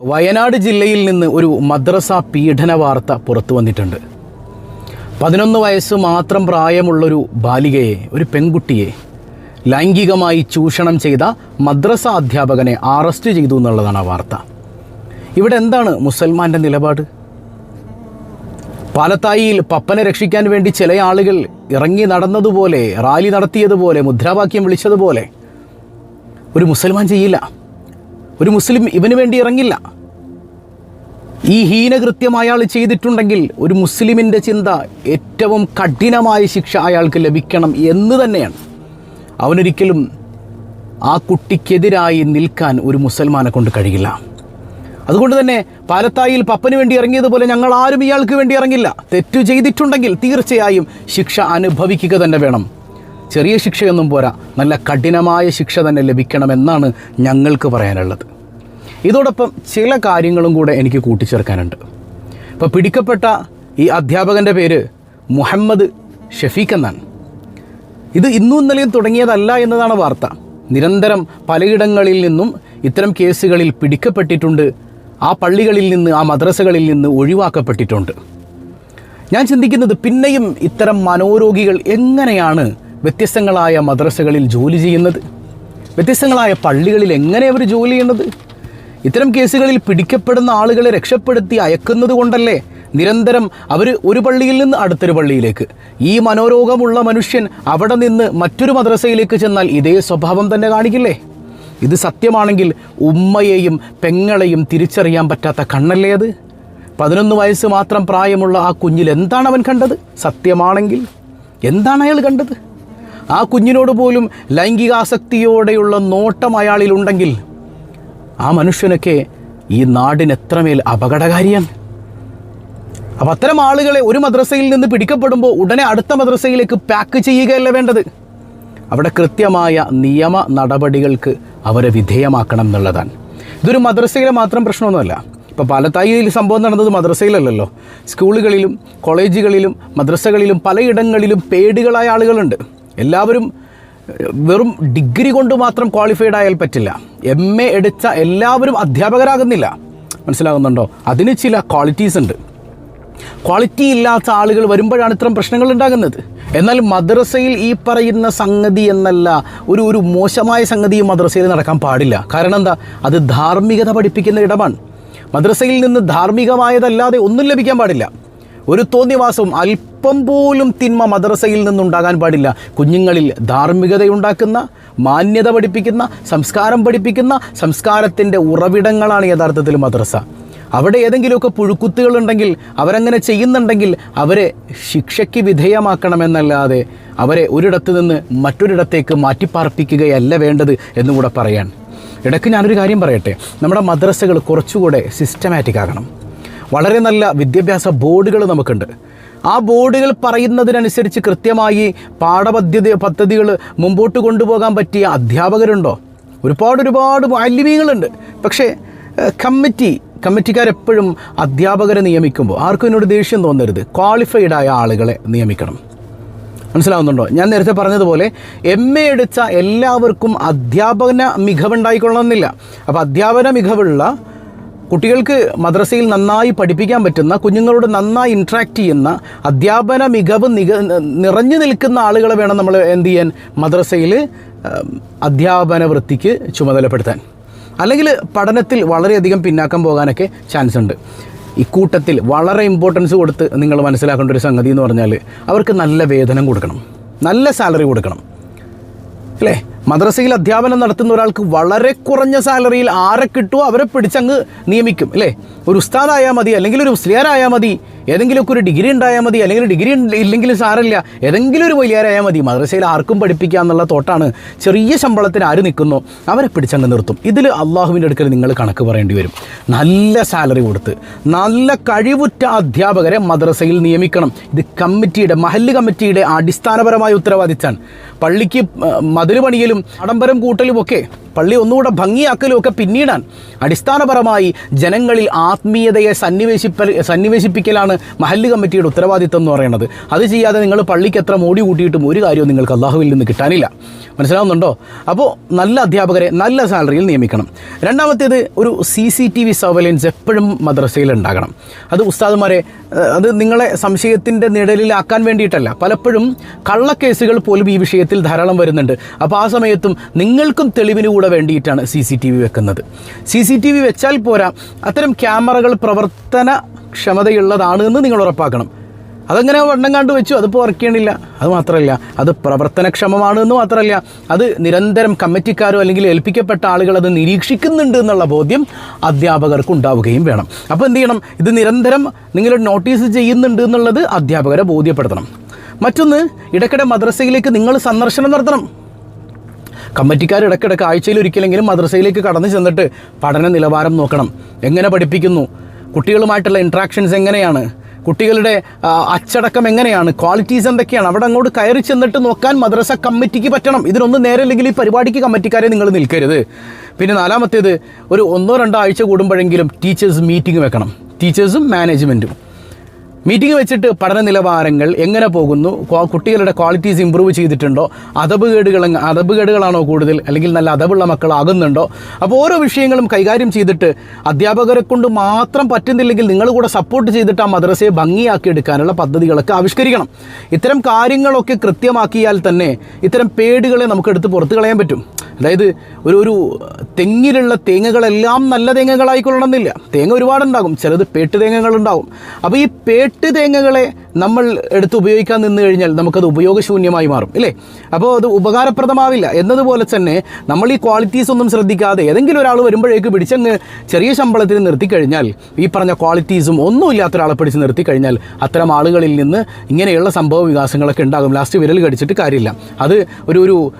വയനാട് ജില്ലയിൽ നിന്ന് ഒരു മദ്രസ പീഡന വാർത്ത പുറത്തു വന്നിട്ടുണ്ട്. പതിനൊന്ന് വയസ്സ് മാത്രം പ്രായമുള്ളൊരു ബാലികയെ ഒരു പെൺകുട്ടിയെ ലൈംഗികമായി ചൂഷണം ചെയ്ത മദ്രസ അധ്യാപകനെ അറസ്റ്റ് ചെയ്തു എന്നുള്ളതാണ് ആ വാർത്ത. ഇവിടെ എന്താണ് മുസൽമാന്റെ നിലപാട്? പാലത്തായിയിൽ പപ്പനെ രക്ഷിക്കാൻ വേണ്ടി ചില ആളുകൾ ഇറങ്ങി നടന്നതുപോലെ റാലി നടത്തിയതുപോലെ മുദ്രാവാക്യം വിളിച്ചതുപോലെ ഒരു മുസൽമാൻ ചെയ്യില്ല. ഒരു മുസ്ലിം ഇവന് വേണ്ടി ഇറങ്ങില്ല. ഈ ഹീനകൃത്യം അയാൾ ചെയ്തിട്ടുണ്ടെങ്കിൽ ഒരു മുസ്ലിമിന്റെ ചിന്ത ഏറ്റവും കഠിനമായ ശിക്ഷ അയാൾക്ക് ലഭിക്കണം എന്ന് തന്നെയാണ്. അവനൊരിക്കലും ആ കുട്ടിക്കെതിരായി നിൽക്കാൻ ഒരു മുസൽമാനെ കൊണ്ട് കഴിയില്ല. അതുകൊണ്ട് തന്നെ പാലത്തായിൽ പപ്പന് വേണ്ടി ഇറങ്ങിയതുപോലെ ഞങ്ങൾ ആരും ഇയാൾക്ക് വേണ്ടി ഇറങ്ങില്ല. തെറ്റു ചെയ്തിട്ടുണ്ടെങ്കിൽ തീർച്ചയായും ശിക്ഷ അനുഭവിക്കുക തന്നെ വേണം. ചെറിയ ശിക്ഷയൊന്നും പോരാ. നല്ല കഠിനമായ ശിക്ഷ തന്നെ ലഭിക്കണമെന്നാണ് ഞങ്ങൾക്ക് പറയാനുള്ളത്. ഇതോടൊപ്പം ചില കാര്യങ്ങളും കൂടെ എനിക്ക് കൂട്ടിച്ചേർക്കാനുണ്ട്. ഇപ്പോൾ പിടിക്കപ്പെട്ട ഈ അധ്യാപകന്റെ പേര് മുഹമ്മദ് ഷഫീഖ് എന്നാണ്. ഇത് ഇന്നും ഇന്നലെയും തുടങ്ങിയതല്ല എന്നതാണ് വാർത്ത. നിരന്തരം പലയിടങ്ങളിൽ നിന്നും ഇത്തരം കേസുകളിൽ പിടിക്കപ്പെട്ടിട്ടുണ്ട്. ആ പള്ളികളിൽ നിന്ന് ആ മദ്രസകളിൽ നിന്ന് ഒഴിവാക്കപ്പെട്ടിട്ടുണ്ട്. ഞാൻ ചിന്തിക്കുന്നത് പിന്നെയും ഇത്തരം മനോരോഗികൾ എങ്ങനെയാണ് വ്യത്യസ്തങ്ങളായ മദ്രസകളിൽ ജോലി ചെയ്യുന്നത് വ്യത്യസ്തങ്ങളായ പള്ളികളിൽ എങ്ങനെ അവർ ജോലി ചെയ്യുന്നത്? ഇത്തരം കേസുകളിൽ പിടിക്കപ്പെടുന്ന ആളുകളെ രക്ഷപ്പെടുത്തി അയക്കുന്നത് കൊണ്ടല്ലേ നിരന്തരം അവർ ഒരു പള്ളിയിൽ നിന്ന് അടുത്തൊരു പള്ളിയിലേക്ക്? ഈ മനോരോഗമുള്ള മനുഷ്യൻ അവിടെ നിന്ന് മറ്റൊരു മദ്രസയിലേക്ക് ചെന്നാൽ ഇതേ സ്വഭാവം തന്നെ കാണിക്കില്ലേ? ഇത് സത്യമാണെങ്കിൽ ഉമ്മയെയും പെങ്ങളെയും തിരിച്ചറിയാൻ പറ്റാത്ത കണ്ണല്ലേ അത്? പതിനൊന്ന് വയസ്സ് മാത്രം പ്രായമുള്ള ആ കുഞ്ഞിൽ എന്താണ് അവൻ കണ്ടത്? സത്യമാണെങ്കിൽ എന്താണ് അയാൾ കണ്ടത്? ആ കുഞ്ഞിനോട് പോലും ലൈംഗികാസക്തിയോടെയുള്ള നോട്ടം അയാളിലുണ്ടെങ്കിൽ ആ മനുഷ്യനൊക്കെ ഈ നാടിന് എത്രമേൽ അപകടകാരിയാണ്? അപ്പം അത്തരം ആളുകളെ ഒരു മദ്രസയിൽ നിന്ന് പിടിക്കപ്പെടുമ്പോൾ ഉടനെ അടുത്ത മദ്രസയിലേക്ക് പാക്ക് ചെയ്യുകയല്ല വേണ്ടത്. അവിടെ കൃത്യമായ നിയമ നടപടികൾക്ക് അവരെ വിധേയമാക്കണം എന്നുള്ളതാണ്. ഇതൊരു മദ്രസയിലെ മാത്രം പ്രശ്നമൊന്നുമല്ല. ഇപ്പോൾ പാലത്തായിയിൽ സംഭവം നടന്നത് മദ്രസയിലല്ലല്ലോ. സ്കൂളുകളിലും കോളേജുകളിലും മദ്രസകളിലും പലയിടങ്ങളിലും പേടികളായ ആളുകളുണ്ട്. എല്ലാവരും വെറും ഡിഗ്രി കൊണ്ട് മാത്രം ക്വാളിഫൈഡ് ആയാൽ പറ്റില്ല. എം എ എടുത്ത എല്ലാവരും അധ്യാപകരാകുന്നില്ല. മനസ്സിലാകുന്നുണ്ടോ? അതിന് ചില ക്വാളിറ്റീസ് ഉണ്ട്. ക്വാളിറ്റി ഇല്ലാത്ത ആളുകൾ വരുമ്പോഴാണ് ഇത്തരം പ്രശ്നങ്ങൾ ഉണ്ടാകുന്നത്. എന്നാൽ മദ്രസയിൽ ഈ പറയുന്ന സംഗതി എന്നല്ല ഒരു ഒരു മോശമായ സംഗതി മദ്രസയിൽ നടക്കാൻ പാടില്ല. കാരണം എന്താ? അത് ധാർമ്മികത പഠിപ്പിക്കുന്ന ഇടമാണ്. മദ്രസയിൽ നിന്ന് ധാർമ്മികമായതല്ലാതെ ഒന്നും ലഭിക്കാൻ പാടില്ല. ഒരു തോന്നിവാസവും അല്പം പോലും തിന്മ മദ്രസയിൽ നിന്നുണ്ടാകാൻ പാടില്ല. കുഞ്ഞുങ്ങളിൽ ധാർമ്മികതയുണ്ടാക്കുന്ന മാന്യത പഠിപ്പിക്കുന്ന സംസ്കാരം പഠിപ്പിക്കുന്ന സംസ്കാരത്തിന്റെ ഉറവിടങ്ങളാണ് യഥാർത്ഥത്തിൽ മദ്രസ. അവിടെ ഏതെങ്കിലുമൊക്കെ പുഴുക്കുത്തുകളുണ്ടെങ്കിൽ അവരങ്ങനെ ചെയ്യുന്നുണ്ടെങ്കിൽ അവരെ ശിക്ഷയ്ക്ക് വിധേയമാക്കണമെന്നല്ലാതെ അവരെ ഒരിടത്ത് നിന്ന് മറ്റൊരിടത്തേക്ക് മാറ്റിപ്പാർപ്പിക്കുകയല്ല വേണ്ടത് എന്നുകൂടെ പറയാൻ. ഇടയ്ക്ക് ഞാനൊരു കാര്യം പറയട്ടെ. നമ്മുടെ മദ്രസകൾ കുറച്ചുകൂടെ സിസ്റ്റമാറ്റിക് ആകണം. വളരെ നല്ല വിദ്യാഭ്യാസ ബോർഡുകൾ നമുക്കുണ്ട്. ആ ബോർഡുകൾ പറയുന്നതിനനുസരിച്ച് കൃത്യമായി പാഠപദ്ധതി പദ്ധതികൾ മുമ്പോട്ട് കൊണ്ടുപോകാൻ പറ്റിയ അധ്യാപകരുണ്ടോ? ഒരുപാട് ഒരുപാട് മാലിന്യങ്ങളുണ്ട്. പക്ഷേ കമ്മിറ്റി കമ്മിറ്റിക്കാരെപ്പോഴും അധ്യാപകരെ നിയമിക്കുമ്പോൾ ആർക്കും എന്നോട് ദേഷ്യം തോന്നരുത്. ക്വാളിഫൈഡ് ആയ ആളുകളെ നിയമിക്കണം. മനസ്സിലാവുന്നുണ്ടോ? ഞാൻ നേരത്തെ പറഞ്ഞതുപോലെ എം എ എടുത്ത എല്ലാവർക്കും അധ്യാപന മികവുണ്ടായിക്കൊള്ളണമെന്നില്ല. അപ്പോൾ അധ്യാപന മികവുള്ള കുട്ടികൾക്ക് മദ്രസയിൽ നന്നായി പഠിപ്പിക്കാൻ പറ്റുന്ന കുഞ്ഞുങ്ങളോട് നന്നായി ഇൻട്രാക്ട് ചെയ്യുന്ന അധ്യാപന മികവ് നിറഞ്ഞു നിൽക്കുന്ന ആളുകളെ വേണം നമ്മൾ എന്ത് ചെയ്യാൻ? മദ്രസയിൽ അധ്യാപന വൃത്തിക്ക് ചുമതലപ്പെടുത്താൻ. അല്ലെങ്കിൽ പഠനത്തിൽ വളരെയധികം പിന്നാക്കം പോകാനൊക്കെ ചാൻസ് ഉണ്ട്. ഇക്കൂട്ടത്തിൽ വളരെ ഇമ്പോർട്ടൻസ് കൊടുത്ത് നിങ്ങൾ മനസ്സിലാക്കേണ്ട ഒരു സംഗതി എന്ന് പറഞ്ഞാൽ അവർക്ക് നല്ല വേതനം കൊടുക്കണം. നല്ല സാലറി കൊടുക്കണം. അല്ലേ? മദ്രസയിൽ അധ്യാപനം നടത്തുന്ന ഒരാൾക്ക് വളരെ കുറഞ്ഞ സാലറിയിൽ ആരെ കിട്ടുമോ അവരെ പിടിച്ചങ്ങ് നിയമിക്കും അല്ലേ? ഒരു ഉസ്താദായാൽ മതി അല്ലെങ്കിൽ ഒരു മുസ്ലിയാരായാൽ മതി. ഏതെങ്കിലുമൊക്കെ ഒരു ഡിഗ്രി ഉണ്ടായാൽ മതി അല്ലെങ്കിൽ ഡിഗ്രി ഇല്ലെങ്കിലും സാരമില്ല. ഏതെങ്കിലും ഒരു വലിയാരായാൽ മതി. മദ്രസയിൽ ആർക്കും പഠിപ്പിക്കുക എന്നുള്ള തോട്ടാണ് ചെറിയ ശമ്പളത്തിന് ആര് നിൽക്കുന്നു അവരെ പിടിച്ചങ്ങ് നിർത്തും. ഇതിൽ അള്ളാഹുവിന്റെ അടുക്കൽ നിങ്ങൾ കണക്ക് പറയേണ്ടി വരും. നല്ല സാലറി കൊടുത്ത് നല്ല കഴിവുറ്റ അധ്യാപകരെ മദ്രസയിൽ നിയമിക്കണം. ഇത് കമ്മിറ്റിയുടെ മഹല്ല് കമ്മിറ്റിയുടെ അടിസ്ഥാനപരമായ ഉത്തരവാദിത്താണ്. പള്ളിക്ക് മതിൽ പണിയലും ആഡംബരം കൂട്ടലും ഒക്കെ പള്ളി ഒന്നുകൂടെ ഭംഗിയാക്കലും ഒക്കെ പിന്നീടാണ്. അടിസ്ഥാനപരമായി ജനങ്ങളിൽ ആത്മീയതയെ സന്നിവേശിപ്പൽ സന്നിവേശിപ്പിക്കലാണ് മഹല്ല് കമ്മിറ്റിയുടെ ഉത്തരവാദിത്തം എന്ന് പറയുന്നത്. അത് ചെയ്യാതെ നിങ്ങൾ പള്ളിക്ക് എത്ര മോടി കൂട്ടിയിട്ടും ഒരു കാര്യവും നിങ്ങൾക്ക് അള്ളാഹുവിൽ നിന്ന് കിട്ടാനില്ല. മനസ്സിലാവുന്നുണ്ടോ? അപ്പോൾ നല്ല അധ്യാപകരെ നല്ല സാലറിയിൽ നിയമിക്കണം. രണ്ടാമത്തേത് ഒരു C C T V surveillance എപ്പോഴും മദ്രസയിൽ ഉണ്ടാകണം. അത് ഉസ്താദുമാരെ അത് നിങ്ങളെ സംശയത്തിന്റെ നിഴലിലാക്കാൻ വേണ്ടിയിട്ടല്ല. പലപ്പോഴും കള്ളക്കേസുകൾ പോലും ഈ വിഷയത്തിൽ ധാരാളം വരുന്നുണ്ട്. അപ്പോൾ ആ സമയത്തും നിങ്ങൾക്കും തെളിവിന് കൂടെ വേണ്ടിയിട്ടാണ് സി സി ടി വി വെക്കുന്നത്. സി സി ടി വി വെച്ചാൽ പോരാ അത്തരം ക്യാമറകൾ പ്രവർത്തന ക്ഷമതയുള്ളതാണ് എന്ന് നിങ്ങൾ ഉറപ്പാക്കണം. അതങ്ങനെ വണ്ണം കണ്ടു വെച്ചു? അതിപ്പോൾ വർക്ക് ചെയ്യണില്ല. അത് മാത്രമല്ല അത് പ്രവർത്തനക്ഷമമാണ് എന്ന് മാത്രമല്ല അത് നിരന്തരം കമ്മിറ്റിക്കാരോ അല്ലെങ്കിൽ ഏൽപ്പിക്കപ്പെട്ട ആളുകൾ അത് നിരീക്ഷിക്കുന്നുണ്ട് എന്നുള്ള ബോധ്യം അധ്യാപകർക്ക് ഉണ്ടാവുകയും വേണം. അപ്പോൾ എന്ത് ചെയ്യണം? ഇത് നിരന്തരം നിങ്ങൾ നോട്ടീസ് ചെയ്യുന്നുണ്ട് എന്നുള്ളത് അധ്യാപകരെ ബോധ്യപ്പെടുത്തണം. മറ്റൊന്ന് ഇടയ്ക്കിടെ മദ്രസയിലേക്ക് നിങ്ങൾ സന്ദർശനം നടത്തണം. കമ്മിറ്റിക്കാർ ഇടയ്ക്കിടയ്ക്ക് ആഴ്ചയിൽ ഒരിക്കലെങ്കിലും മദ്രസയിലേക്ക് കടന്നു ചെന്നിട്ട് പഠന നിലവാരം നോക്കണം. എങ്ങനെ പഠിപ്പിക്കുന്നു? കുട്ടികളുമായിട്ടുള്ള ഇൻട്രാക്ഷൻസ് എങ്ങനെയാണ്? കുട്ടികളുടെ അച്ചടക്കം എങ്ങനെയാണ്? ക്വാളിറ്റീസ് എന്തൊക്കെയാണ്? അവിടെ അങ്ങോട്ട് കയറി ചെന്നിട്ട് നോക്കാൻ മദ്രസ കമ്മിറ്റിക്ക് പറ്റണം. ഇതിനൊന്നും നേരല്ലെങ്കിൽ ഈ പരിപാടിക്ക് കമ്മിറ്റിക്കാരെ നിങ്ങൾ നിൽക്കരുത്. പിന്നെ നാലാമത്തേത് ഒരു ഒന്നോ രണ്ടോ ആഴ്ച കൂടുമ്പോഴെങ്കിലും ടീച്ചേഴ്സ് മീറ്റിംഗ് വെക്കണം. ടീച്ചേഴ്സും മാനേജ്മെന്റും മീറ്റിംഗ് വെച്ചിട്ട് പഠന നിലവാരങ്ങൾ എങ്ങനെ പോകുന്നു? കുട്ടികളുടെ ക്വാളിറ്റീസ് ഇമ്പ്രൂവ് ചെയ്തിട്ടുണ്ടോ? അതപുകേടുകൾ അതപുകേടുകളാണോ കൂടുതൽ? അല്ലെങ്കിൽ നല്ല അതവുള്ള മക്കളാകുന്നുണ്ടോ? അപ്പോൾ ഓരോ വിഷയങ്ങളും കൈകാര്യം ചെയ്തിട്ട് അധ്യാപകരെ കൊണ്ട് മാത്രം പറ്റുന്നില്ലെങ്കിൽ നിങ്ങൾ കൂടെ സപ്പോർട്ട് ചെയ്തിട്ട് ആ മദ്രസയെ ഭംഗിയാക്കി എടുക്കാനുള്ള പദ്ധതികളൊക്കെ ആവിഷ്കരിക്കണം. ഇത്തരം കാര്യങ്ങളൊക്കെ കൃത്യമാക്കിയാൽ തന്നെ ഇത്തരം പേടുകളെ നമുക്ക് എടുത്ത് പുറത്തു കളയാൻ പറ്റും. അതായത് ഒരു ഒരു തെങ്ങിലുള്ള തേങ്ങകളെല്ലാം നല്ല തേങ്ങകളായിക്കൊള്ളണമെന്നില്ല. തേങ്ങ ഒരുപാടുണ്ടാകും. ചിലത് പേട്ട് തേങ്ങകളുണ്ടാകും. അപ്പോൾ ഈ പേട്ട് തേങ്ങകളെ നമ്മൾ എടുത്ത് ഉപയോഗിക്കാൻ നിന്ന് കഴിഞ്ഞാൽ നമുക്കത് ഉപയോഗശൂന്യമായി മാറും അല്ലേ അപ്പോൾ അത് ഉപകാരപ്രദമാവില്ല. എന്നതുപോലെ തന്നെ നമ്മൾ ഈ ക്വാളിറ്റീസ് ഒന്നും ശ്രദ്ധിക്കാതെ ഏതെങ്കിലും ഒരാൾ വരുമ്പോഴേക്ക് പിടിച്ചങ്ങ് ചെറിയ ശമ്പളത്തിൽ നിർത്തിക്കഴിഞ്ഞാൽ ഈ പറഞ്ഞ ക്വാളിറ്റീസും ഒന്നും ഇല്ലാത്ത ഒരാളെ പിടിച്ച് നിർത്തിക്കഴിഞ്ഞാൽ അത്തരം ആളുകളിൽ നിന്ന് ഇങ്ങനെയുള്ള സംഭവ വികാസങ്ങളൊക്കെ ഉണ്ടാകും. ലാസ്റ്റ് വിരൽ കടിച്ചിട്ട് കാര്യമില്ല. അത് ഒരു ഒരു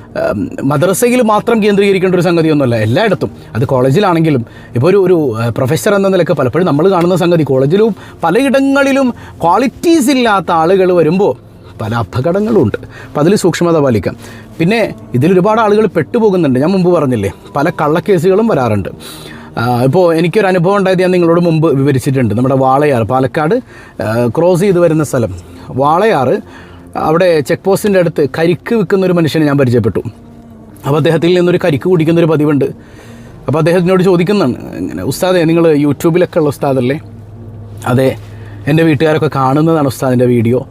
മദ്രസയിൽ മാത്രം കേന്ദ്രീകരിക്കേണ്ട ഒരു സംഗതിയൊന്നുമല്ല. എല്ലായിടത്തും. അത് കോളേജിലാണെങ്കിലും ഇപ്പോൾ ഒരു ഒരു പ്രൊഫസർ എന്ന നിലയ്ക്ക് പലപ്പോഴും നമ്മൾ കാണുന്ന സംഗതി. കോളേജിലും പലയിടങ്ങളിലും ക്വാളിറ്റീസ് ഇല്ലാത്ത ആളുകൾ വരുമ്പോൾ പല അപകടങ്ങളുമുണ്ട് അപ്പം അതിൽ സൂക്ഷ്മത പാലിക്കാം. പിന്നെ ഇതിലൊരുപാട് ആളുകൾ പെട്ടുപോകുന്നുണ്ട്. ഞാൻ മുമ്പ് പറഞ്ഞില്ലേ പല കള്ളക്കേസുകളും വരാറുണ്ട്. ഇപ്പോൾ എനിക്കൊരു അനുഭവം ഉണ്ടായത് ഞാൻ നിങ്ങളോട് മുമ്പ് വിവരിച്ചിട്ടുണ്ട്. നമ്മുടെ വാളയാർ പാലക്കാട് ക്രോസ് ചെയ്ത് വരുന്ന സ്ഥലം. വാളയാർ അവിടെ ചെക്ക് പോസ്റ്റിന്റെ അടുത്ത് കരിക്ക് വിൽക്കുന്ന ഒരു മനുഷ്യനെ ഞാൻ പരിചയപ്പെട്ടു. അപ്പോൾ അദ്ദേഹത്തിൽ നിന്നൊരു കരിക്ക് കുടിക്കുന്ന ഒരു പതിവുണ്ട്. അപ്പോൾ അദ്ദേഹത്തിനോട് ചോദിക്കുന്നതാണ് ഇങ്ങനെ ഉസ്താദേ നിങ്ങൾ യൂട്യൂബിലൊക്കെ ഉള്ള ഉസ്താദല്ലേ? അതെ എന്റെ വീട്ടുകാരൊക്കെ കാണുന്നതാണ് ഉസ്താദിന്റെ വീഡിയോ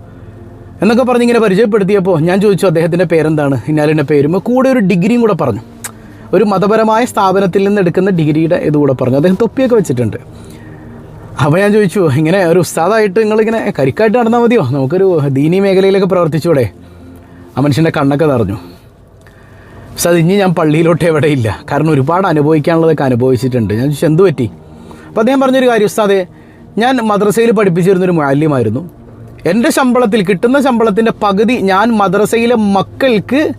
എന്നൊക്കെ പറഞ്ഞ് ഇങ്ങനെ പരിചയപ്പെടുത്തിയപ്പോൾ ഞാൻ ചോദിച്ചു അദ്ദേഹത്തിന്റെ പേരെന്താണ്? ഇന്നാലിന്റെ പേരും. കൂടെ ഒരു ഡിഗ്രിയും കൂടെ പറഞ്ഞു. ഒരു മതപരമായ സ്ഥാപനത്തിൽ നിന്ന് എടുക്കുന്ന ഡിഗ്രിയുടെ ഇതുകൂടെ പറഞ്ഞു. അദ്ദേഹം തൊപ്പിയൊക്കെ വെച്ചിട്ടുണ്ട്. അപ്പോൾ ഞാൻ ചോദിച്ചു ഇങ്ങനെ ഒരു ഉസ്താദായിട്ട് നിങ്ങളിങ്ങനെ കരിക്കായിട്ട് നടന്നാൽ മതിയോ? നമുക്കൊരു ദീനി മേഖലയിലൊക്കെ പ്രവർത്തിച്ചൂടെ. ആ മനുഷ്യന്റെ കണ്ണൊക്കെ നിറഞ്ഞു. ഉസ്താദ് ഇനി ഞാൻ പള്ളിയിലോട്ട് എവിടെയില്ല. കാരണം ഒരുപാട് അനുഭവിക്കാനുള്ളതൊക്കെ അനുഭവിച്ചിട്ടുണ്ട്. ഞാൻ ചോദിച്ചു എന്ത് പറ്റി? അപ്പോൾ അദ്ദേഹം പറഞ്ഞൊരു കാര്യം ഉസ്താദെ ഞാൻ മദ്രസയിൽ പഠിപ്പിച്ചിരുന്നൊരു മാലിന്യമായിരുന്നു എന്റെ ശമ്പളത്തിൽ കിട്ടുന്ന ശമ്പളത്തിന്റെ പകുതി ഞാൻ മദ്രസയിലെ മക്കൾക്ക്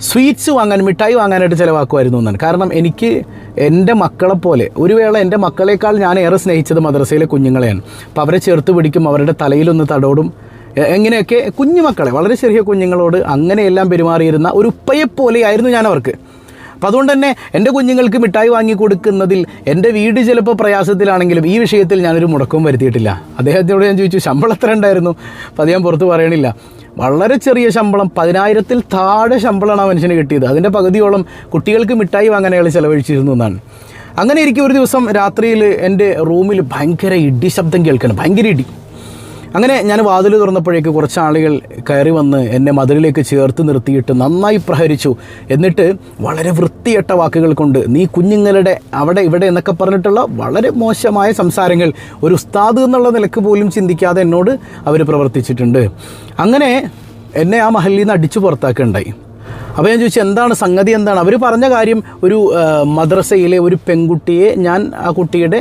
സ്വീറ്റ്സ് വാങ്ങാൻ മിഠായി വാങ്ങാനായിട്ട് ചിലവാക്കുമായിരുന്നു എന്നാണ്. കാരണം എനിക്ക് എന്റെ മക്കളെപ്പോലെ ഒരു വേള എന്റെ മക്കളെക്കാൾ ഞാൻ ഏറെ സ്നേഹിച്ചത് മദ്രസയിലെ കുഞ്ഞുങ്ങളെയാണ്. അപ്പോൾ അവരെ ചേർത്ത് പിടിക്കും അവരുടെ തലയിലൊന്ന് തടോടും. എങ്ങനെയൊക്കെ? കുഞ്ഞുമക്കളെ വളരെ ചെറിയ കുഞ്ഞുങ്ങളോട് അങ്ങനെയെല്ലാം പെരുമാറിയിരുന്ന ഒരു ഉപ്പയെപ്പോലെയായിരുന്നു ഞാൻ അവർക്ക്. അപ്പോൾ അതുകൊണ്ട് തന്നെ എന്റെ കുഞ്ഞുങ്ങൾക്ക് മിഠായി വാങ്ങി കൊടുക്കുന്നതിൽ എന്റെ വീട് ചിലപ്പോൾ പ്രയാസത്തിലാണെങ്കിലും ഈ വിഷയത്തിൽ ഞാനൊരു മുടക്കവും വരുത്തിയിട്ടില്ല. അദ്ദേഹത്തിനോട് ഞാൻ ചോദിച്ചു ശമ്പളം എത്ര ഉണ്ടായിരുന്നു? അപ്പോൾ അത് ഞാൻ പുറത്ത് പറയണില്ല. വളരെ ചെറിയ ശമ്പളം പതിനായിരത്തിൽ താഴെ ശമ്പളമാണ് ആ മനുഷ്യന് കിട്ടിയത്. അതിന്റെ പകുതിയോളം കുട്ടികൾക്ക് മിഠായി വാങ്ങാൻ അയാൾ ചിലവഴിച്ചിരുന്നു എന്നാണ്. അങ്ങനെ ഇരിക്കും ഒരു ദിവസം രാത്രിയിൽ എന്റെ റൂമിൽ ഭയങ്കര ഇടി ശബ്ദം കേൾക്കണം ഭയങ്കര ഇടി. അങ്ങനെ ഞാൻ വാതിൽ തുറന്നപ്പോഴേക്ക് കുറച്ച് ആളുകൾ കയറി വന്ന് എന്നെ മതിലിലേക്ക് ചേർത്ത് നിർത്തിയിട്ട് നന്നായി പ്രഹരിച്ചു. എന്നിട്ട് വളരെ വൃത്തിയട്ട വാക്കുകൾ കൊണ്ട് നീ കുഞ്ഞുങ്ങളുടെ അവിടെ ഇവിടെ എന്നൊക്കെ പറഞ്ഞിട്ടുള്ള വളരെ മോശമായ സംസാരങ്ങൾ ഒരു ഉസ്താദ് എന്നുള്ള നിലയ്ക്ക് പോലും ചിന്തിക്കാതെ എന്നോട് അവർ പ്രവർത്തിച്ചിട്ടുണ്ട്. അങ്ങനെ എന്നെ ആ മഹലിൽ നിന്ന് അടിച്ചു പുറത്താക്കുകയുണ്ടായി. അപ്പോൾ ഞാൻ ചോദിച്ചു എന്താണ് സംഗതി? എന്താണ്? അവർ പറഞ്ഞ കാര്യം ഒരു മദ്രസയിലെ ഒരു പെൺകുട്ടിയെ ഞാൻ ആ കുട്ടിയുടെ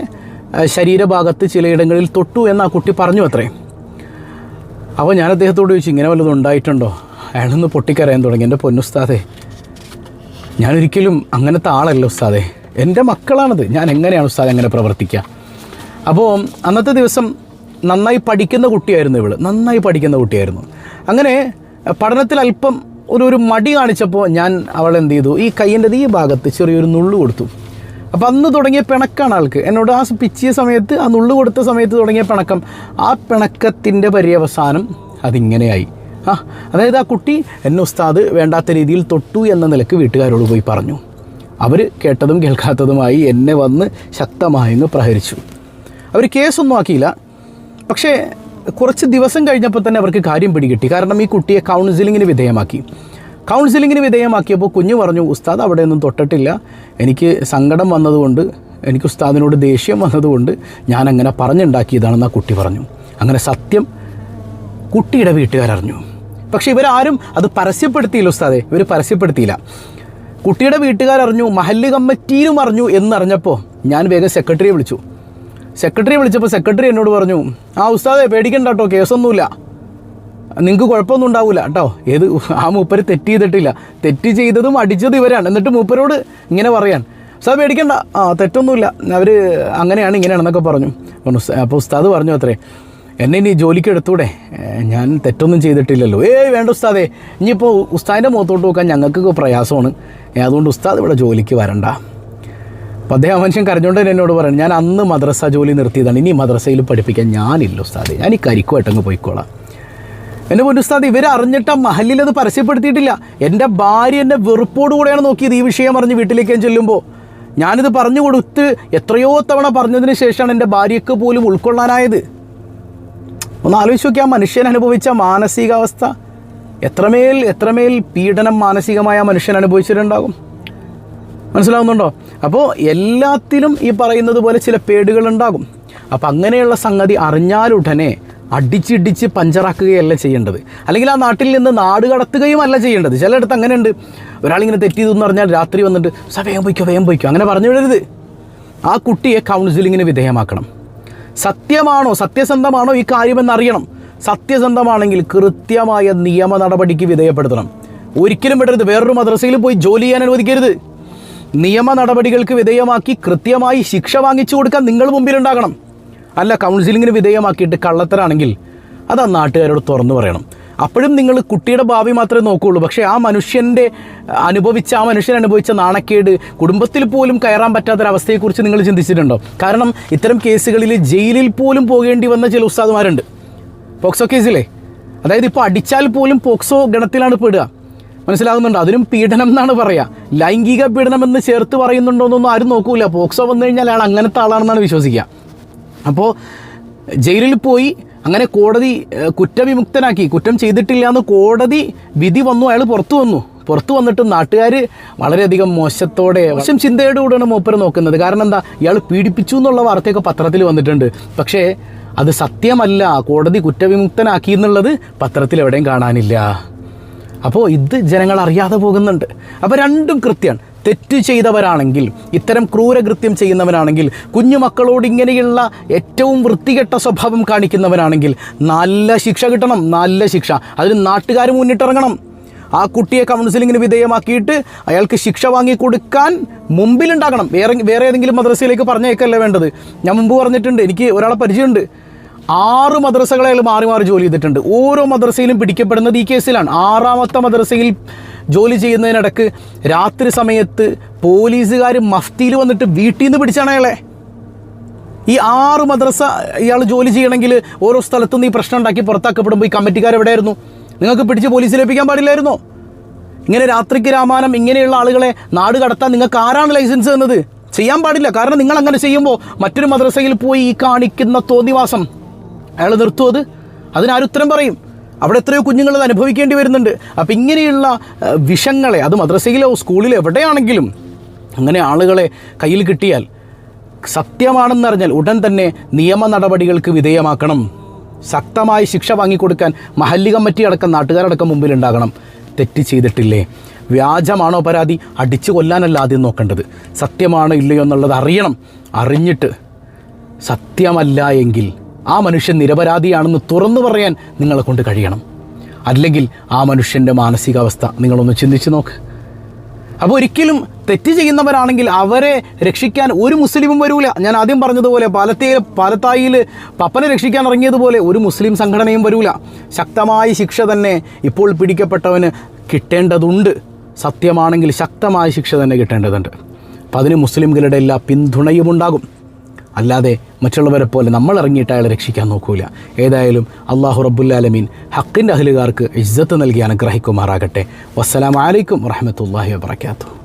ശരീരഭാഗത്ത് ചിലയിടങ്ങളിൽ തൊട്ടു എന്ന് ആ കുട്ടി പറഞ്ഞു അത്രേ. അപ്പോൾ ഞാൻ അദ്ദേഹത്തോട് ചോദിച്ചു ഇങ്ങനെ വല്ലതും ഉണ്ടായിട്ടുണ്ടോ? അയാളൊന്ന് പൊട്ടിക്കരയാൻ തുടങ്ങി. എന്റെ പൊന്നുസ്താദേ ഞാനൊരിക്കലും അങ്ങനത്തെ ആളല്ല ഉസ്താദേ. എന്റെ മക്കളാണത്. ഞാൻ എങ്ങനെയാണ് ഉസ്താദ് അങ്ങനെ പ്രവർത്തിക്കുക? അപ്പോൾ അന്നത്തെ ദിവസം നന്നായി പഠിക്കുന്ന കുട്ടിയായിരുന്നു ഇവൾ. നന്നായി പഠിക്കുന്ന കുട്ടിയായിരുന്നു. അങ്ങനെ പഠനത്തിൽ അല്പം ഒരു ഒരു മടി കാണിച്ചപ്പോൾ ഞാൻ അവൾ എന്ത് ചെയ്തു? ഈ കയ്യിന്റെ ഈ ഭാഗത്ത് ചെറിയൊരു നുള്ളു കൊടുത്തു. അപ്പോൾ അന്ന് തുടങ്ങിയ പിണക്കാണ് ആൾക്ക്. എന്നോട് ആ പിച്ചിയ സമയത്ത് ആ നുള്ളു കൊടുത്ത സമയത്ത് തുടങ്ങിയ പിണക്കം. ആ പിണക്കത്തിന്റെ പര്യവസാനം അതിങ്ങനെയായി. ആ അതായത് ആ കുട്ടി എന്നെ ഉസ്താദ് വേണ്ടാത്ത രീതിയിൽ തൊട്ടു എന്ന നിലയ്ക്ക് വീട്ടുകാരോട് പോയി പറഞ്ഞു. അവർ കേട്ടതും കേൾക്കാത്തതുമായി എന്നെ വന്ന് ശക്തമായങ്ങ് പ്രഹരിച്ചു. അവർ കേസൊന്നും ആക്കിയില്ല. പക്ഷേ കുറച്ച് ദിവസം കഴിഞ്ഞപ്പോൾ തന്നെ അവർക്ക് കാര്യം പിടികിട്ടി. കാരണം ഈ കുട്ടിയെ കൗൺസിലിങ്ങിന് വിധേയമാക്കി. കൗൺസിലിങ്ങിന് വിധേയമാക്കിയപ്പോൾ കുഞ്ഞു പറഞ്ഞു ഉസ്താദ് അവിടെ ഒന്നും തൊട്ടിട്ടില്ല. എനിക്ക് സങ്കടം വന്നതുകൊണ്ട് എനിക്ക് ഉസ്താദിനോട് ദേഷ്യം വന്നതുകൊണ്ട് ഞാൻ അങ്ങനെ പറഞ്ഞുണ്ടാക്കിയതാണെന്ന് ആ കുട്ടി പറഞ്ഞു. അങ്ങനെ സത്യം കുട്ടിയുടെ വീട്ടുകാരറിഞ്ഞു. പക്ഷേ ഇവരാരും അത് പരസ്യപ്പെടുത്തിയില്ല ഉസ്താദെ. ഇവർ പരസ്യപ്പെടുത്തിയില്ല. കുട്ടിയുടെ വീട്ടുകാരറിഞ്ഞു മഹല്ല് കമ്മിറ്റിയിലും അറിഞ്ഞു എന്നറിഞ്ഞപ്പോൾ ഞാൻ വേഗം സെക്രട്ടറിയെ വിളിച്ചു. സെക്രട്ടറിയെ വിളിച്ചപ്പോൾ സെക്രട്ടറി എന്നോട് പറഞ്ഞു ആ ഉസ്താദെ പേടിക്കണ്ട കേട്ടോ കേസൊന്നുമില്ല. നിങ്ങൾക്ക് കുഴപ്പമൊന്നും ഉണ്ടാവില്ല കേട്ടോ. ഏത് ആ മൂപ്പര് തെറ്റ് ചെയ്തിട്ടില്ല. തെറ്റ് ചെയ്തതും അടിച്ചതും ഇവരാണ്. എന്നിട്ട് മൂപ്പരോട് ഇങ്ങനെ പറയാൻ സാർ പേടിക്കണ്ട. ആ തെറ്റൊന്നുമില്ല. അവർ അങ്ങനെയാണ് ഇങ്ങനെയാണെന്നൊക്കെ പറഞ്ഞു. അപ്പോൾ ഉസ്താദ് പറഞ്ഞു അത്രേ എന്നെ ഇനി ജോലിക്ക് എടുത്തൂടെ? ഞാൻ തെറ്റൊന്നും ചെയ്തിട്ടില്ലല്ലോ. ഏയ് വേണ്ട ഉസ്താദേ. ഇനിയിപ്പോൾ ഉസ്താദിന്റെ മുഖത്തോട്ട് നോക്കാൻ ഞങ്ങൾക്ക് പ്രയാസമാണ്. അതുകൊണ്ട് ഉസ്താദ് ഇവിടെ ജോലിക്ക് വരണ്ട. അപ്പോൾ അദ്ദേഹം മനുഷ്യൻ കരഞ്ഞുകൊണ്ട് തന്നെ എന്നോട് പറഞ്ഞു ഞാൻ അന്ന് മദ്രസ ജോലി നിർത്തിയതാണ്. ഇനി മദ്രസയിൽ പഠിപ്പിക്കാൻ ഞാനില്ല ഉസ്താദ്. ഞാൻ ഈ കരിക്കുമായിട്ടങ്ങ് പോയിക്കോളാം. എന്റെ പൊന്നു ഉസ്താദ് ഇവർ അറിഞ്ഞിട്ട് മഹലിൽ അത് പരസ്യപ്പെടുത്തിയിട്ടില്ല. എന്റെ ഭാര്യ എന്നെ വെറുപ്പോടുകൂടെയാണ് നോക്കിയത് ഈ വിഷയം അറിഞ്ഞ് വീട്ടിലേക്ക് ഞാൻ ചെല്ലുമ്പോൾ ഞാനിത് പറഞ്ഞു കൊടുത്ത് എത്രയോ തവണ പറഞ്ഞതിന് ശേഷമാണ് എന്റെ ഭാര്യയ്ക്ക് പോലും ഉൾക്കൊള്ളാനായത്. ഒന്ന് ആലോചിച്ച് നോക്കി ആ മനുഷ്യൻ അനുഭവിച്ച മാനസികാവസ്ഥ എത്രമേൽ എത്രമേൽ പീഡനം മാനസികമായ മനുഷ്യൻ അനുഭവിച്ചിട്ടുണ്ടാകും. മനസ്സിലാവുന്നുണ്ടോ? അപ്പോൾ എല്ലാത്തിലും ഈ പറയുന്നത് പോലെ ചില പേടുകളുണ്ടാകും. അപ്പം അങ്ങനെയുള്ള സംഗതി അറിഞ്ഞാലുടനെ അടിച്ചിടിച്ച് പഞ്ചറാക്കുകയല്ല ചെയ്യേണ്ടത്. അല്ലെങ്കിൽ ആ നാട്ടിൽ നിന്ന് നാട് കടത്തുകയും അല്ല ചെയ്യേണ്ടത്. ചിലയിടത്ത് അങ്ങനെയുണ്ട്. ഒരാളിങ്ങനെ തെറ്റിയതെന്ന് പറഞ്ഞാൽ രാത്രി വന്നിട്ട് സാ വേഗം പോയിക്കോ വേഗം പോയിക്കോ. അങ്ങനെ പറഞ്ഞു വിടരുത്. ആ കുട്ടിയെ കൗൺസിലിങ്ങിന് വിധേയമാക്കണം. സത്യമാണോ സത്യസന്ധമാണോ ഈ കാര്യമെന്നറിയണം. സത്യസന്ധമാണെങ്കിൽ കൃത്യമായ നിയമ നടപടിക്ക് വിധേയപ്പെടുത്തണം. ഒരിക്കലും വിടരുത്. വേറൊരു മദ്രസയിൽ പോയി ജോലി ചെയ്യാൻ അനുവദിക്കരുത്. നിയമ നടപടികൾക്ക് വിധേയമാക്കി കൃത്യമായി ശിക്ഷ വാങ്ങിച്ചു കൊടുക്കാൻ നിങ്ങൾ മുമ്പിലുണ്ടാകണം. അല്ല കൗൺസിലിങ്ങിന് വിധേയമാക്കിയിട്ട് കള്ളത്തരാണെങ്കിൽ അത് ആ നാട്ടുകാരോട് തുറന്നു പറയണം. അപ്പോഴും നിങ്ങൾ കുട്ടിയുടെ ഭാവി മാത്രമേ നോക്കുകയുള്ളൂ പക്ഷേ ആ മനുഷ്യന്റെ അനുഭവിച്ച ആ മനുഷ്യൻ അനുഭവിച്ച നാണക്കേട് കുടുംബത്തിൽ പോലും കയറാൻ പറ്റാത്തൊരവസ്ഥയെക്കുറിച്ച് നിങ്ങൾ ചിന്തിച്ചിട്ടുണ്ടോ? കാരണം ഇത്തരം കേസുകളിൽ ജയിലിൽ പോലും പോകേണ്ടി വന്ന ചില ഉസ്താദുമാരുണ്ട്. പോക്സോ കേസിലെ. അതായത് ഇപ്പോൾ അടിച്ചാൽ പോലും പോക്സോ ഗണത്തിലാണ് പെടുക. മനസ്സിലാകുന്നുണ്ട്? അതിനും പീഡനം എന്നാണ് പറയുക ലൈംഗിക പീഡനം എന്ന് ചേർത്ത് പറയുന്നുണ്ടോ എന്നൊന്നും ആരും നോക്കൂല. പോക്സോ വന്നു കഴിഞ്ഞാൽ അയാൾ അങ്ങനത്തെ ആളാണെന്നാണ് വിശ്വസിക്കുക. അപ്പോൾ ജയിലിൽ പോയി അങ്ങനെ കോടതി കുറ്റവിമുക്തനാക്കി. കുറ്റം ചെയ്തിട്ടില്ല എന്ന് കോടതി വിധി വന്നു അയാൾ പുറത്തു വന്നു. പുറത്തു വന്നിട്ടും നാട്ടുകാർ വളരെയധികം മോശത്തോടെ മോശം ചിന്തയോടെ കൂടെയാണ് മൂപ്പര് നോക്കുന്നത്. കാരണം എന്താ? ഇയാൾ പീഡിപ്പിച്ചു എന്നുള്ള വാർത്തയൊക്കെ പത്രത്തിൽ വന്നിട്ടുണ്ട്. പക്ഷേ അത് സത്യമല്ല. കോടതി കുറ്റവിമുക്തനാക്കി എന്നുള്ളത് പത്രത്തിൽ എവിടെയും കാണാനില്ല. അപ്പോൾ ഇത് ജനങ്ങൾ അറിയാതെ പോകുന്നുണ്ട്. അപ്പോൾ രണ്ടും കൃത്യമാണ് തെറ്റ് ചെയ്തവരാണെങ്കിൽ ഇത്തരം ക്രൂരകൃത്യം ചെയ്യുന്നവനാണെങ്കിൽ കുഞ്ഞുമക്കളോട് ഇങ്ങനെയുള്ള ഏറ്റവും വൃത്തികെട്ട സ്വഭാവം കാണിക്കുന്നവരാണെങ്കിൽ നല്ല ശിക്ഷ കിട്ടണം നല്ല ശിക്ഷ. അതിന് നാട്ടുകാർ മുന്നിട്ടിറങ്ങണം. ആ കുട്ടിയെ കൗൺസിലിങ്ങിന് വിധേയമാക്കിയിട്ട് അയാൾക്ക് ശിക്ഷ വാങ്ങിക്കൊടുക്കാൻ മുമ്പിലുണ്ടാകണം. വേറെ വേറെ ഏതെങ്കിലും മദ്രസയിലേക്ക് പറഞ്ഞേക്കല്ലേ വേണ്ടത്? ഞാൻ മുമ്പ് പറഞ്ഞിട്ടുണ്ട് എനിക്ക് ഒരാളെ പരിചയമുണ്ട്. ആറ് മദ്രസകളെ അയാൾ മാറി മാറി ജോലി ചെയ്തിട്ടുണ്ട്. ഓരോ മദ്രസയിലും പിടിക്കപ്പെടുന്നത് ഈ കേസിലാണ്. ആറാമത്തെ മദ്രസയിൽ ജോലി ചെയ്യുന്നതിനിടക്ക് രാത്രി സമയത്ത് പോലീസുകാർ മഫ്തിയിൽ വന്നിട്ട് വീട്ടിൽ നിന്ന് പിടിച്ചാണ് അയാളെ. ഈ ആറ് മദ്രസ ഇയാൾ ജോലി ചെയ്യണമെങ്കിൽ ഓരോ സ്ഥലത്തുനിന്ന് ഈ പ്രശ്നം ഉണ്ടാക്കി പുറത്താക്കപ്പെടുമ്പോൾ ഈ കമ്മിറ്റിക്കാർ എവിടെയായിരുന്നു? നിങ്ങൾക്ക് പിടിച്ച് പോലീസിൽ ഏൽപ്പിക്കാൻ പാടില്ലായിരുന്നോ? ഇങ്ങനെ രാത്രിക്ക് രാമാനം ഇങ്ങനെയുള്ള ആളുകളെ നാട് കടത്താൻ നിങ്ങൾക്ക് ആരാണ് ലൈസൻസ് തന്നത്? ചെയ്യാൻ പാടില്ല. കാരണം നിങ്ങൾ അങ്ങനെ ചെയ്യുമ്പോൾ മറ്റൊരു മദ്രസയിൽ പോയി ഈ കാണിക്കുന്ന തോന്നിവാസം അയാൾ നിർത്തും അത്. അതിനാരുത്തരം പറയും. അവിടെ എത്രയോ കുഞ്ഞുങ്ങൾ അനുഭവിക്കേണ്ടി വരുന്നുണ്ട്. അപ്പം ഇങ്ങനെയുള്ള വിഷങ്ങളെ അത് മദ്രസയിലോ സ്കൂളിലോ എവിടെയാണെങ്കിലും അങ്ങനെ ആളുകളെ കയ്യിൽ കിട്ടിയാൽ സത്യമാണെന്നറിഞ്ഞാൽ ഉടൻ തന്നെ നിയമ നടപടികൾക്ക് വിധേയമാക്കണം. ശക്തമായി ശിക്ഷ വാങ്ങിക്കൊടുക്കാൻ മഹല്ലി കമ്മിറ്റി അടക്കം നാട്ടുകാരടക്കം മുമ്പിലുണ്ടാകണം. തെറ്റ് ചെയ്തിട്ടില്ലേ? വ്യാജമാണോ പരാതി? അടിച്ചു കൊല്ലാനല്ല ആദ്യം നോക്കേണ്ടത്. സത്യമാണോ ഇല്ലയോ എന്നുള്ളത് അറിയണം. അറിഞ്ഞിട്ട് സത്യമല്ല എങ്കിൽ ആ മനുഷ്യൻ നിരപരാധിയാണെന്ന് തുറന്നു പറയാൻ നിങ്ങളെ കൊണ്ട് കഴിയണം. അല്ലെങ്കിൽ ആ മനുഷ്യന്റെ മാനസികാവസ്ഥ നിങ്ങളൊന്ന് ചിന്തിച്ചു നോക്ക്. അപ്പോൾ ഒരിക്കലും തെറ്റ് ചെയ്യുന്നവരാണെങ്കിൽ അവരെ രക്ഷിക്കാൻ ഒരു മുസ്ലിമും വരൂല. ഞാൻ ആദ്യം പറഞ്ഞതുപോലെ പാലത്തേ പാലത്തായിൽ പപ്പനെ രക്ഷിക്കാൻ ഇറങ്ങിയതുപോലെ ഒരു മുസ്ലിം സംഘടനയും വരൂല. ശക്തമായ ശിക്ഷ തന്നെ ഇപ്പോൾ പിടിക്കപ്പെട്ടവന് കിട്ടേണ്ടതുണ്ട്. സത്യമാണെങ്കിൽ ശക്തമായ ശിക്ഷ തന്നെ കിട്ടേണ്ടതുണ്ട്. അപ്പം അതിന് മുസ്ലിംകളുടെ എല്ലാ പിന്തുണയും ഉണ്ടാകും. അല്ലാതെ മറ്റുള്ളവരെ പോലെ നമ്മൾ ഇറങ്ങിയിട്ട് അയാളെ രക്ഷിക്കാൻ നോക്കൂല. ഏതായാലും അള്ളാഹു റബ്ബുല്ലാലമീൻ ഹക്കിന്റെ അഹലുകാർക്ക് ഇജ്ജത്ത് നൽകി അനുഗ്രഹിക്കുമാറാകട്ടെ. വസ്സലാമലൈക്കും വറഹമത്തല്ലാഹി വാബർക്കാത്തു